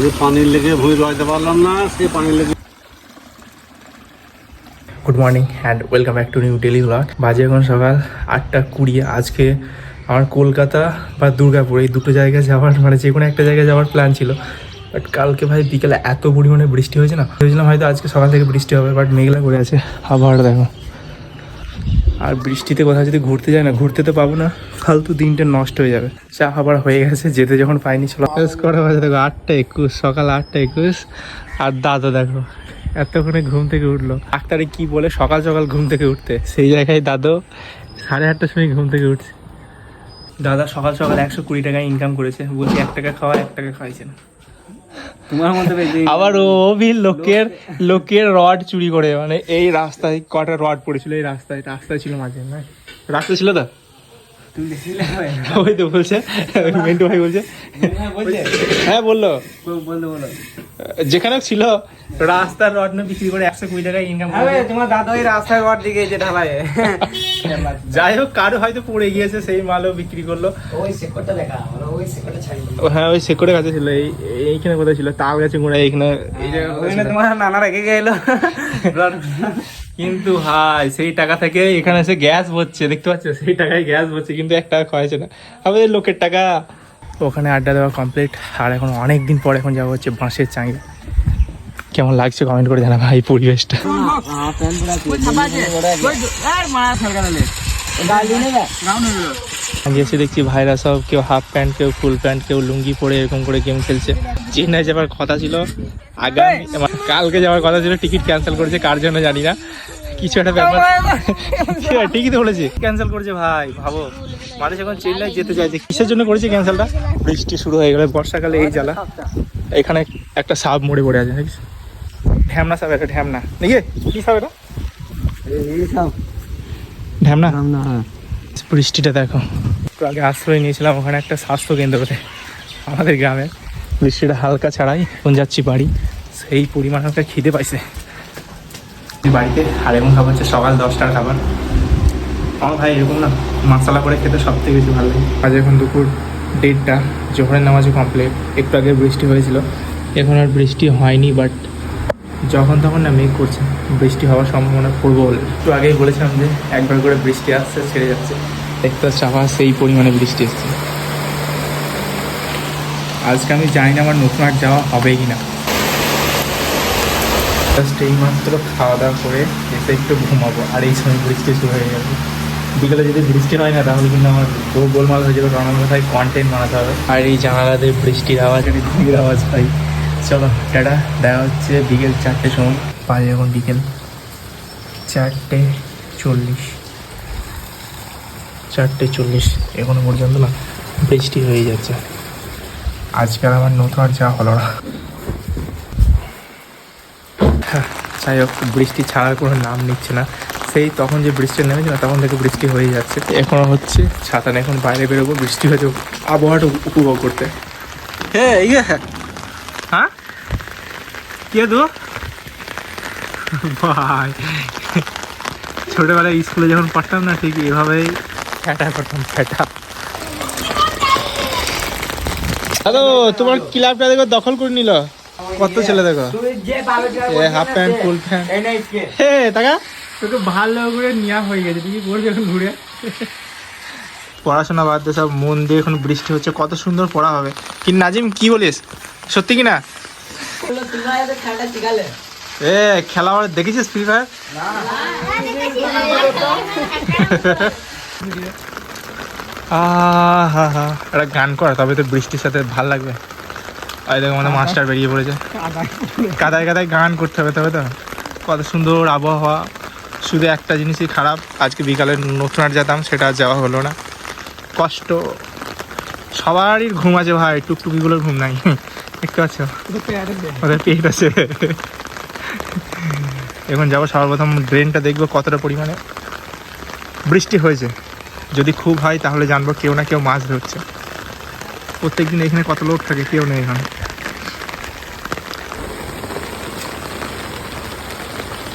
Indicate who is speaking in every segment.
Speaker 1: যে পানির লেগে ভুঁই পারলাম না সে পানির লেগে
Speaker 2: good morning and welcome back to new daily blog বাজে এখন সকাল আটটা কুড়ি আজকে আমার কলকাতা বা দুর্গাপুর, এই দুটো জায়গায় যাওয়ার মানে যে কোনো একটা জায়গায় যাওয়ার প্ল্যান ছিল। বাট কালকে ভাই বিকেলে এত পরিমাণে বৃষ্টি হয়েছে না। ভেবেছিলাম হয়তো আজকে সকাল থেকে বৃষ্টি হবে বাট মেঘলা করে আছে। আবহাওয়াটা দেখো। আর বৃষ্টিতে কোথাও যদি ঘুরতে যায় না ঘুরতে তো পাবো না। ফালতু দিনটা নষ্ট হয়ে যাবে। চা খাবার হয়ে গেছে যেতে যখন পাইনি চলো। কটা বাজে দেখো আটটা একুশ সকাল আটটা একুশ। আর দাদা দেখো এতক্ষণে ঘুম থেকে উঠল। ডাক্তারে কি বলে সকাল সকাল ঘুম থেকে উঠতে। সেই জায়গায় দাদু সাড়ে আটটার সময় ঘুম থেকে উঠছে। দাদা সকাল সকাল একশো কুড়ি টাকা ইনকাম করেছে। বলছি এক টাকা খাওয়া এক টাকা খাইছে না। আবার ও লোকের লোকের রড চুরি করে মানে এই রাস্তায় কটা রড পড়েছিল, এই রাস্তায় রাস্তায় ছিল মাঝে রাস্তা ছিল তো? ওই তো বলছে মিন্টু ভাই বলছে। হ্যাঁ বলল।
Speaker 1: বলতে বলো
Speaker 2: যেখানে ছিল রাস্তার রড না বিক্রি করে একশো কুড়ি টাকা ইনকাম
Speaker 1: তোমার দাদা ওই রাস্তার ঘর দিকে যে ঢালায়
Speaker 2: যাই হোক কারও হয়তো পড়ে গিয়েছে সেই মালও বিক্রি করল।
Speaker 1: ওই দেখা ওই সেকটটা ছাড়ি
Speaker 2: ও হ্যাঁ ওই শেকড়ের কাছে ছিল এই এইখানে কোথায় ছিল? তাল গাছে গোড়া এইখানে
Speaker 1: ওইখানে তোমার নানা রেখে গেল।
Speaker 2: কিন্তু হাই সেই টাকা থেকে এখানে এসে গ্যাস ভরছে দেখতে পাচ্ছ? সেই টাকায় গ্যাস ভরছে কিন্তু এক টাকা খাওয়াইছে না। আমাদের লোকের টাকা। ওখানে আড্ডা দেওয়া কমপ্লিট আর এখন অনেক দিন পর এখন যাব হচ্ছে বাঁশের চাঙে। কেমন লাগছে কমেন্ট করে জানাবা এই পরিবেশটা। গিয়েছি দেখছি ভাইরা সব, কেউ হাফ প্যান্ট কেউ ফুল প্যান্ট কেউ লুঙ্গি পরে এরকম করে গেম খেলছে। চেন্নাই যাবার কথা ছিল। আগামী কালকে যাওয়ার কথা ছিল টিকিট ক্যান্সেল করেছে কার জন্য জানি না। কিছু একটা ব্যাপার। ঠিকই তো বলেছি। ক্যান্সেল করেছে ভাই ভাবো। মানুষ এখন চেন্নাই যেতে চাইছে কিসের জন্য করেছে ক্যান্সেলটা বৃষ্টি শুরু হয়ে গেলে বর্ষাকালে এই জ্বালা। এখানে একটা সাপ মরে পড়ে আছে দেখিস? ঢ্যামনা সাপ এটা ঢ্যামনা। নাকি কি সাপ এটা? ঢ্যামনা? বৃষ্টিটা দেখো। একটু আগে আশ্রয় নিয়েছিলাম ওখানে একটা স্বাস্থ্য কেন্দ্রতে আমাদের গ্রামে। বৃষ্টিটা হালকা ছাড়াই এখন যাচ্ছি বাড়ি। সেই পরিমাণ হালকা খিদে পাইছে। বাড়িতে আর এমন খাবার হচ্ছে, সকাল দশটার খাবার। আমার ভাই, এরকম না মশলা করে খেতে সব থেকে বেশি ভালো লাগে। আজ এখন দুপুর দেড়টা, জোহরের নামাজও কমপ্লিট একটু আগে বৃষ্টি হয়েছিল। এখন আর বৃষ্টি হয়নি বাট যখন তখন না মেঘ করছে। বৃষ্টি হওয়ার সম্ভাবনা প্রবল একটু আগেই বলেছিলাম যে, একবার করে বৃষ্টি আসছে, ছেড়ে যাচ্ছে। একটা চাপা সেই পরিমাণে বৃষ্টি এসছে। আজকে আমি জানি না আমার নতুন আর যাওয়া হবে কি না জাস্ট এই মাত্র খাওয়া দাওয়া করে এসে একটু ঘুমাবো আর এই সময় বৃষ্টি শুরু হয়ে যাবে বিকেলে যদি বৃষ্টি হয় না তাহলে কিন্তু আমার বহু গোলমাল হয়ে যাবে কারণ আমার কোথায় কন্টেন্ট বানাতে হবে। আর এই জানালাতে বৃষ্টির আওয়াজ আর ধুলির আওয়াজ পাই চলো টাটা দেখা হচ্ছে বিকেল চারটের সময়। বাজে এখন বিকেল চারটে চল্লিশ। চারটে চল্লিশ এখনও পর্যন্ত না বৃষ্টি হয়ে যাচ্ছে। আজকাল আমার নতুন আর যা হলো না। হ্যাঁ, যাই হোক বৃষ্টি ছাড়ার কোনো নাম নিচ্ছে না। সেই তখন যে বৃষ্টি নেমেছে না তখন থেকে বৃষ্টি হয়ে যাচ্ছে। এখনও হচ্ছে ছাতা নিয়ে এখন বাইরে বেরোবো বৃষ্টি হয়েছে আবহাওয়াটা উপভোগ করতে।
Speaker 1: হ্যাঁ
Speaker 2: হ্যাঁ? কে দু? ভাই। ছোটবেলায় স্কুলে যখন পড়তাম না ঠিক এভাবেই ফ্যাটা করতাম ফ্যাটা। হ্যালো তোমার ক্লাবটা দেখো দখল করে নিল। কত ছেলে দেখো? Half pant full pant. হে টাকা তোকে ভালো করে নেওয়া হয়ে গেছে তুই কি করবি এখন ঘুরে? পড়াশোনা বাদ দিয়ে সব মন দিয়ে এখন বৃষ্টি হচ্ছে কত সুন্দর পড়া হবে। কি নাজিম কি বলিস? সত্যি কি না? এ খেলা আমার দেখেছিস ফ্রি ফায়ার? আহা হা একটা গান কর তবে তো বৃষ্টির সাথে ভালো লাগবে। আর দেখো আমাদের মাস্টার বেরিয়ে পড়েছে। কাদায় কাদায় গান করতে হবে তবে তো। কত সুন্দর আবহাওয়া। শুধু একটা জিনিসই খারাপ আজকে বিকালে নতুন আর যেতাম সেটা আর যাওয়া হলো না। কষ্ট। সবারই ঘুম আছে ভাই টুকটুকিগুলোর ঘুম নাই। দেখতে পাচ্ছ? ওদের পেট আছে। এখন যাব সর্বপ্রথম ড্রেনটা দেখব কতটা পরিমাণে। বৃষ্টি হয়েছে। যদি খুব হয় তাহলে জানব কেউ না কেউ মাছ ধরছে। প্রত্যেকদিন এখানে কত লোক থাকে কেউ নেই এখানে।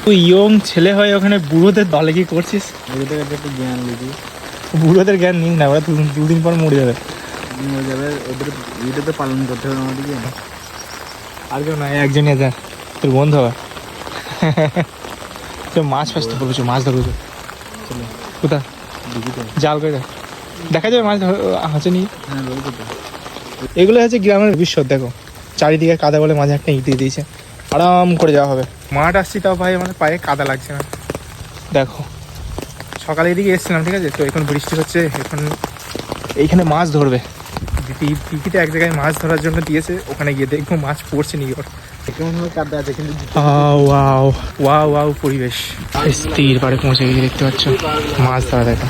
Speaker 2: তুই ইয়ং ছেলে হয়ে ওখানে বুড়োদের দলে কি করছিস?
Speaker 1: ওদের কাছে একটু জ্ঞান লিখি
Speaker 2: বুড়োদের জ্ঞান নিন না ওরা দুদিন পর মরে যাবে।
Speaker 1: হয়ে যাবে ওদের ইয়েটা তো পালন করতে হবে আমাদেরকে।
Speaker 2: আর কেউ নয় একজনই আছে তোর বন্ধু হবে তো মাছ ফাছ তো বলছো মাছ ধরবো তো। কোথা জাল করে দেখা যাবে মাছ ধর হাঁচে নিয়ে
Speaker 1: হ্যাঁ
Speaker 2: এগুলো হচ্ছে গ্রামের ভবিষ্যৎ দেখো। চারিদিকে কাদা বলে মাঝে একটা ইট দিয়ে দিয়েছে। আরাম করে যাওয়া হবে। মাঠ আসছি তাও ভাই আমার পায়ে কাদা লাগছে না। দেখো। সকালে এদিকে এসেছিলাম ঠিক আছে? তো এখন বৃষ্টি হচ্ছে এখন এইখানে মাছ ধরবে। দিদি- এক জায়গায় মাছ ধরার জন্য দিয়েছে ওখানে গিয়ে দেখব মাছ পড়ছে নি ওর।
Speaker 1: কেমন ভাবে কাদা আছে কিন্তু
Speaker 2: ওয়াও। ওয়াও ওয়াও পরিবেশ। স্থির পাড়ে পৌঁছে গিয়ে দেখতে পাচ্ছ? মাছ ধরা দেখা।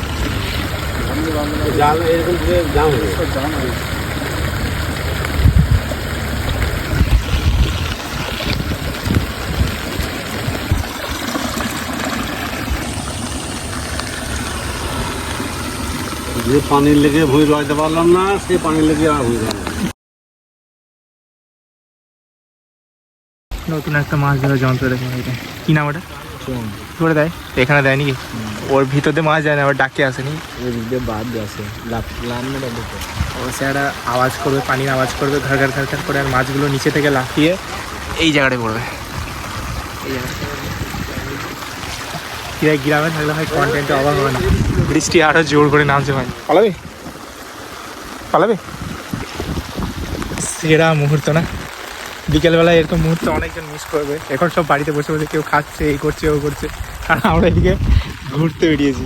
Speaker 3: যে পানির লেগে ভুঁই রইতে পারলাম না সে পানির লেগে আর ভুঁই রইলাম
Speaker 2: নতুন একটা মাছ ধরার যন্ত্র দেখুন এটা। কি নাম ওটা? করে দেয়। এখানে দেয় নাকি ওর ভিতর দিয়ে মাছ যায় না আবার ডাকে আসেনি?
Speaker 1: বাদ লাভ লাভ না দেখো
Speaker 2: ও সেটা আওয়াজ করবে পানির আওয়াজ করবে ঘর ঘর ঘর ঘর করে আর মাছগুলো নিচে থেকে লাফিয়ে এই জায়গাটায় পড়বে। এই ভাই, গ্রামে থাকলে ভাই কন্টেন্টে অভাব হবে না। বৃষ্টি আরও জোর করে নামছে ভাই। পালাবে? পালাবে? সেরা মুহূর্ত না? বিকেলবেলা এরকম মুহূর্ত অনেকজন মিস করবে। এখন সব বাড়িতে বসে বসে কেউ খাচ্ছে এই করছে ও করছে। আর আমরা এদিকে ঘুরতে বেরিয়েছি।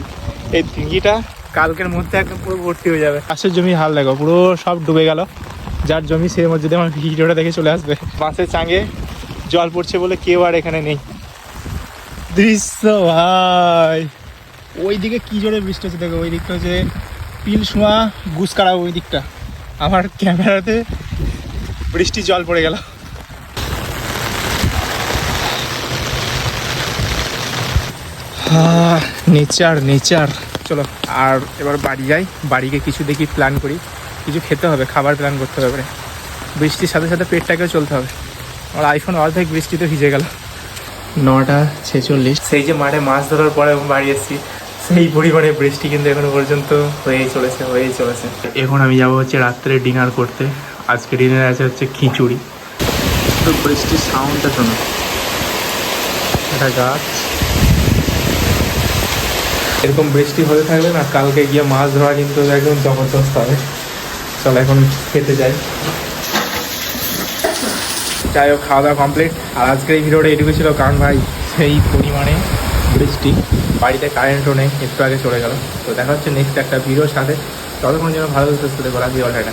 Speaker 2: এই দিঘিটা কালকের মধ্যে একদম পুরো ভর্তি হয়ে যাবে। চাষের জমি হাল দেখো পুরো সব ডুবে গেল। যার জমি সে মধ্যে যদি আমার ভিডিওটা দেখে চলে আসবে। বাঁশের চাঙে জল পড়ছে বলে কেউ আর এখানে নেই। দৃশ্য ভাই। ওই দিকে কি জোরে বৃষ্টি হচ্ছে দেখো ওই দিকটা হচ্ছে পিলসুয়া গুসকাড়া ওই দিকটা আমার ক্যামেরাতে বৃষ্টি জল পড়ে গেল। Nature nature. চলো, আর এবার বাড়ি যাই। বাড়িকে কিছু দেখি প্ল্যান করি। কিছু খেতে হবে, খাবার প্ল্যান করতে হবে বৃষ্টির সাথে সাথে পেটটাকেও চলতে হবে। আমার আইফোন অর্ধেক বৃষ্টিতে ভিজে গেল। নটা ছেচল্লিশ। সেই যে মাঠে মাছ ধরার পরে বাড়ি এসেছি। সেই পরিমাণে বৃষ্টি কিন্তু এখনও পর্যন্ত হয়েই চলেছে হয়েই চলেছে। এখন আমি যাব হচ্ছে রাত্রে ডিনার করতে। আজকে ডিনার আছে হচ্ছে খিচুড়ি।
Speaker 1: তো বৃষ্টির সাউন্ডটা শোনো।
Speaker 2: একটা গাছ। এরকম বৃষ্টি হতে থাকলে না কালকে গিয়ে মাছ ধরা কিন্তু একদম জবরদস্ত হবে। চলো এখন খেতে যাই। যাই হোক খাওয়া দাওয়া কমপ্লিট আর আজকের এই ভিডিওটা এটুকু ছিল কারণ ভাই সেই পরিমাণে বৃষ্টি, বাড়িতে কারেন্টও নেই, একটু আগে চলে গেল। তো দেখা হচ্ছে নেক্সট একটা ভিডিওর সাথে। ততক্ষণ যেন ভালো সুস্থ করে রাখি অলরেডি